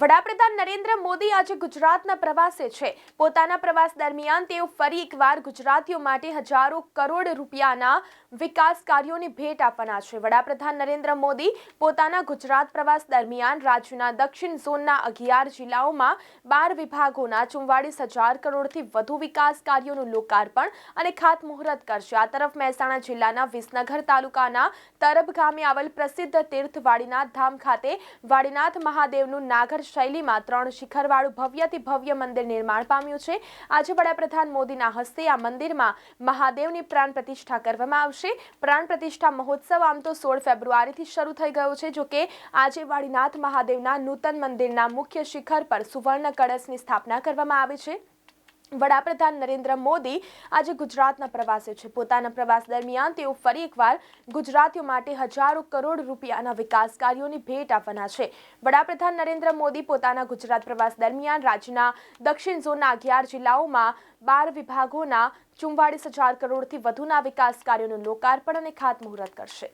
વડાપ્રધાન નરેન્દ્ર મોદી આજે ગુજરાતના પ્રવાસે છે. પોતાના પ્રવાસ દરમિયાન તેઓ ફરી એકવાર ગુજરાતીઓ માટે હજારો કરોડ રૂપિયાના વિકાસ કાર્યોની ભેટ આપવાના છે. વડાપ્રધાન નરેન્દ્ર મોદી પોતાના ગુજરાત પ્રવાસ દરમિયાન રાજ્યના દક્ષિણ ઝોનના અગિયાર જિલ્લાઓમાં બાર વિભાગોના ચુમ્વાળીસ હજાર કરોડથી વધુ વિકાસ કાર્યોનું લોકાર્પણ અને ખાતમુહૂર્ત કરશે. આ તરફ મહેસાણા જિલ્લાના વિસનગર તાલુકાના તરબ ગામે આવેલ પ્રસિદ્ધ તીર્થ વાડીનાથ ધામ ખાતે વાડીનાથ મહાદેવનું નાગર શૈલીમાં ત્રણ શિખરવાળું ભવ્યથી ભવ્ય મંદિર નિર્માણ પામ્યું છે. આજે વડાપ્રધાન મોદીના હસ્તે આ મંદિરમાં મહાદેવની પ્રાણ પ્રતિષ્ઠા કરવામાં આવશે. પ્રાણ પ્રતિષ્ઠા મહોત્સવ આમ તો સોળ ફેબ્રુઆરીથી શરૂ થઈ ગયો છે, જો કે આજે વાડીનાથ મહાદેવના નૂતન મંદિરના મુખ્ય શિખર પર સુવર્ણ કળશની સ્થાપના કરવામાં આવી છે. વડાપ્રધાન નરેન્દ્ર મોદી આજે ગુજરાતના પ્રવાસે છે. પોતાના પ્રવાસ દરમિયાન તેઓ ફરી એકવાર ગુજરાતીઓ માટે હજારો કરોડ રૂપિયાના વિકાસ કાર્યોની ભેટ આપવાના છે. વડાપ્રધાન નરેન્દ્ર મોદી પોતાના ગુજરાત પ્રવાસ દરમિયાન રાજ્યના દક્ષિણ ઝોનના અગિયાર જિલ્લાઓમાં બાર વિભાગોના ચુમ્વાળીસ હજાર કરોડથી વધુના વિકાસ કાર્યોનું લોકાર્પણ અને ખાતમુહૂર્ત કરશે.